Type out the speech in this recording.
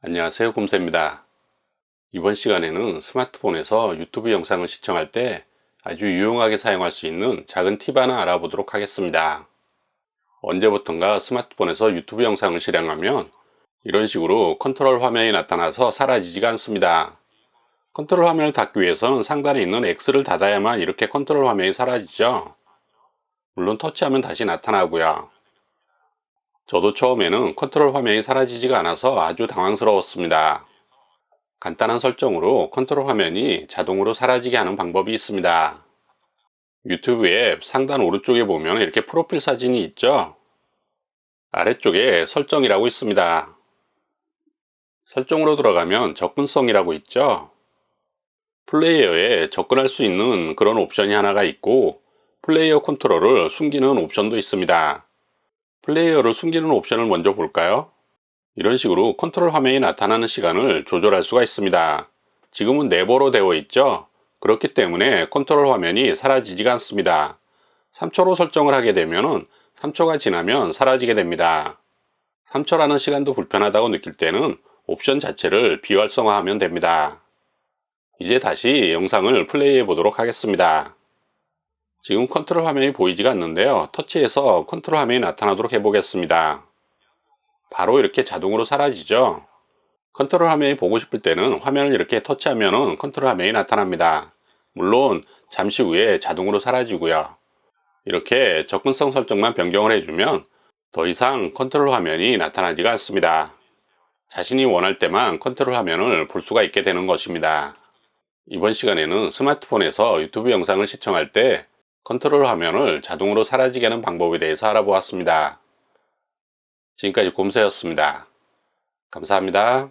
안녕하세요 곰새입니다. 이번 시간에는 스마트폰에서 유튜브 영상을 시청할 때 아주 유용하게 사용할 수 있는 작은 팁 하나 알아보도록 하겠습니다. 언제부턴가 스마트폰에서 유튜브 영상을 실행하면 이런 식으로 컨트롤 화면이 나타나서 사라지지가 않습니다. 컨트롤 화면을 닫기 위해서는 상단에 있는 X를 닫아야만 이렇게 컨트롤 화면이 사라지죠. 물론 터치하면 다시 나타나고요 저도 처음에는 컨트롤 화면이 사라지지가 않아서 아주 당황스러웠습니다. 간단한 설정으로 컨트롤 화면이 자동으로 사라지게 하는 방법이 있습니다. 유튜브 앱 상단 오른쪽에 보면 이렇게 프로필 사진이 있죠? 아래쪽에 설정이라고 있습니다. 설정으로 들어가면 접근성이라고 있죠? 플레이어에 접근할 수 있는 그런 옵션이 하나가 있고 플레이어 컨트롤을 숨기는 옵션도 있습니다. 플레이어를 숨기는 옵션을 먼저 볼까요? 이런 식으로 컨트롤 화면이 나타나는 시간을 조절할 수가 있습니다. 지금은 네버로 되어 있죠? 그렇기 때문에 컨트롤 화면이 사라지지가 않습니다. 3초로 설정을 하게 되면 3초가 지나면 사라지게 됩니다. 3초라는 시간도 불편하다고 느낄 때는 옵션 자체를 비활성화하면 됩니다. 이제 다시 영상을 플레이해 보도록 하겠습니다. 지금 컨트롤 화면이 보이지가 않는데요. 터치해서 컨트롤 화면이 나타나도록 해보겠습니다. 바로 이렇게 자동으로 사라지죠. 컨트롤 화면이 보고 싶을 때는 화면을 이렇게 터치하면 컨트롤 화면이 나타납니다. 물론 잠시 후에 자동으로 사라지고요. 이렇게 접근성 설정만 변경을 해주면 더 이상 컨트롤 화면이 나타나지가 않습니다. 자신이 원할 때만 컨트롤 화면을 볼 수가 있게 되는 것입니다. 이번 시간에는 스마트폰에서 유튜브 영상을 시청할 때 컨트롤 화면을 자동으로 사라지게 하는 방법에 대해서 알아보았습니다. 지금까지 곰새였습니다. 감사합니다.